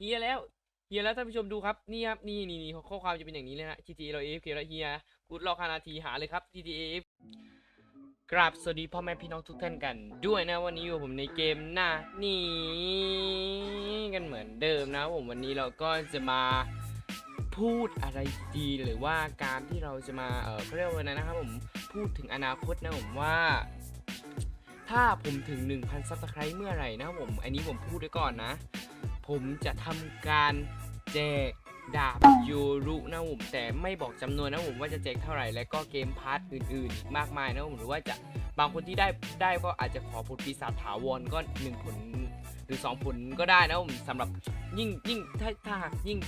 เฮียแล้วเฮียแล้วท่านผู้ชมดูครับนี่ครับนี่นี่นี่ข้อความจะเป็นอย่างนี้เลยนะ GTA เรา AFK แล้วเฮียกูรอคานาทีหาเลยครับ GTA กราบสวัสดีพ่อแม่พี่น้องทุกท่านกัน ด้วยนะวันนี้อยู่ผมในเกมหน้านี่กันเหมือนเดิมนะผมวันนี้เราก็จะมาพูดอะไรดีหรือว่าการที่เราจะมาเออเขาเรียกว่าอะไรนะครับผมพูดถึงอนาคตนะผมว่า ถ้าผมถึง 1,000ซับสไครต์เมื่อไหร่นะผม อันนี้ผมพูดไว้ก่อนนะ ผมจะทำการแจกดาบยูรุนะผมแต่ไม่บอกจำนวนนะผมว่าจะแจกเท่าไหร่ และก็เกมพาร์ทอื่นๆอีกมากมายนะผมหรือว่าจะบางคนที่ได้ได้ก็อาจจะขอผลปีศาจถาวรก็หนึ่งผลหรือสองผลก็ได้นะผมสำหรับยิ่งยิ่งถ้าถ้าหากยิ่ง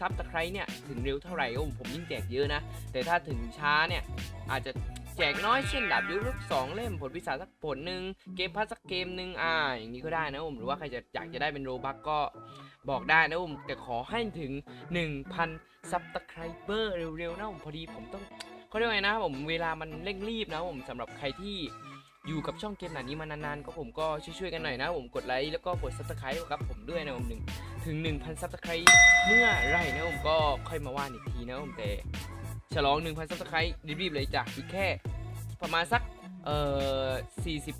ซับสไครต์เนี่ยถึงเร็วเท่าไหร่ก็ผมผมยิ่งแจกเยอะนะ แต่ถ้าถึงช้าเนี่ยอาจจะ แจกน้อยเช่นดาบยุรุสองเล่มผลพิศาสักผลหนึ่งเกมพัสสักเกมหนึ่งอ่าอย่างนี้ก็ได้นะผมหรือว่าใครจะอยากจะได้เป็นโรบักก็บอกได้นะผมแต่ขอให้ถึง 1,000ซับสไครเบอร์เร็วๆนะผมพอดีผมต้องเขาเรียกว่าไงนะผมเวลามันเร่งรีบนะผมสำหรับใครที่อยู่กับช่องเกมหนานี้มานานๆ ก็ผมก็ช่วยๆกันหน่อยนะผมกดไลค์แล้วก็กดซับสไครต์ครับผมด้วยนะผมหนึ่งถึง 1,000ซับสไครต์เมื่อไรนะผมก็ค่อยมาว่าอีกทีนะผมแต่ฉลอง 1,000ซับสไครต์รีบๆเลยจ้ะอีกแค่ ประมาณสักเอ่อ40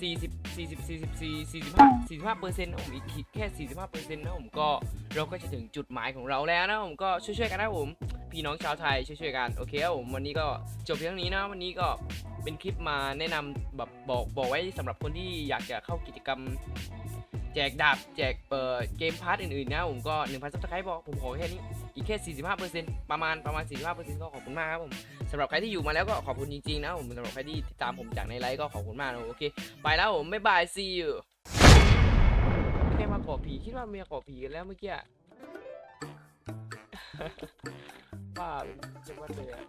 40 40 44 45 45เปอร์เซ็นต์นะผมอีกแค่45เปอร์เซ็นต์นะผมก็เราก็จะถึงจุดหมายของเราแล้วนะผมก็ช่วยๆกันนะผมพี่น้องชาวไทยช่วยๆกันโอเคครับผมวันนี้ก็จบเพียงนี้นะวันนี้ก็เป็นคลิปมาแนะนำแบบบอกบอกไว้สำหรับคนที่อยากจะเข้ากิจกรรม จกดาบแจกเปิดเกมพาร์ทอื่นๆนะผมก็1,000ซับสไครต์บอกผมขอแค่นี้อีกแค่ 45%ประมาณประมาณ 45%ก็ขอบคุณมากครับผมสำหรับใครที่อยู่มาแล้วก็ขอบคุณจริงๆนะผมสำหรับใครที่ติดตามผมจากในไลฟ์ก็ขอบคุณมากนะโอเคไปแล้วผมบ๊ายบาย see you แค่มาขอผีคิดว่ามีขอผีกันแล้วเมื่อกี้อะบ้าจังหวัดเลยอะ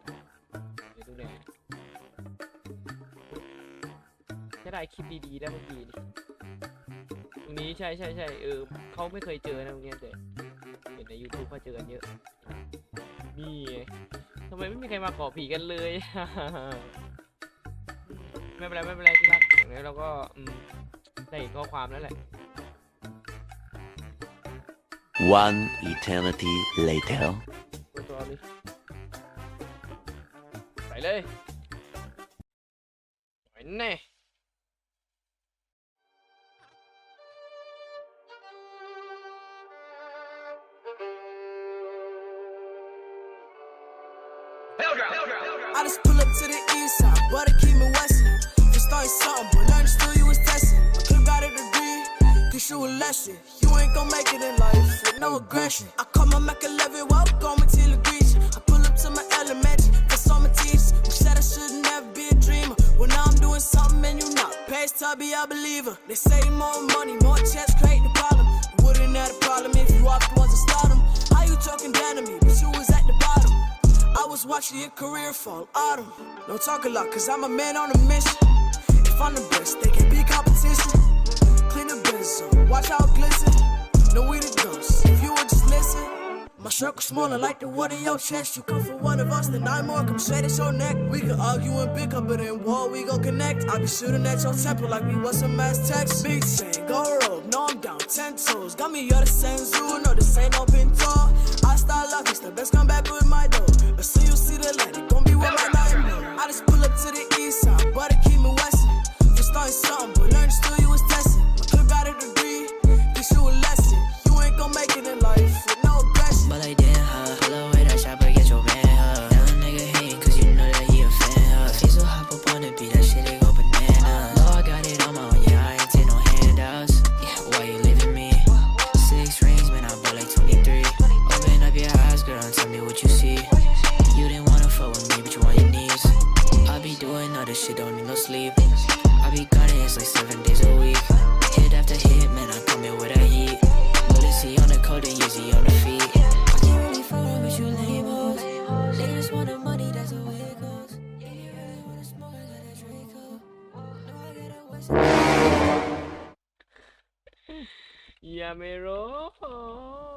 เดี๋ยวดูหน่ยจะได้คลิปดีๆได้เมื่อกี้นี่ นี้ใช่ใช่ใช่เออเขาไม่เคยเจอนะตรงเนี้ยแต่เห็นใน YouTube เขาเจอกันเยอะ นี่ไงทำไมไม่มีใครมาขอผีกันเลย ไม่เป็นไรไม่เป็นไรที่รักอย่างนี้เราก็อืมได้เห็นข้อความแล้วแหละ One eternity later. ตัวตัวเลยไปเลยไปแน่ I just pull up to the east side, but I keep me westin'. Just started something, but learned still you was testing. I could've got a degree, cause you a lesson. You ain't gon' make it in life with no aggression. I call my Mac 11, walk on my till I pull up to my elementary, cause all my teachers who said I should never be a dreamer. Well, now I'm doing something and you not. Past be a believer. They say more money, more checks create the problem. Wouldn't have a problem if you off the ones was watching your career fall autumn. Don't talk a lot, cause I'm a man on a mission. If I'm the best, they can be competition. Clean the benzo, watch it glisten. No we the ghosts, if you would just listen. My circle smaller like the one in your chest. You come for one of us, then nine more come straight at your neck. We could argue and pick up, but in war we gon' connect. I be shooting at your temple like we was some mass text. Big chain, go rope, no I'm down ten toes. Got me you're the same no this ain't no pinto. I style lucky, the best come back with my dough. The it gon' be with my nightmare. I just pull up to the east side, but sleep. I be gunning, it's like seven days a week. Hit after hit, man, I'm coming with a heat. Lunacy on the cold and Yeezy on the feet. I can't really follow you. They just want the money, that's the way it goes. Yeah, you really a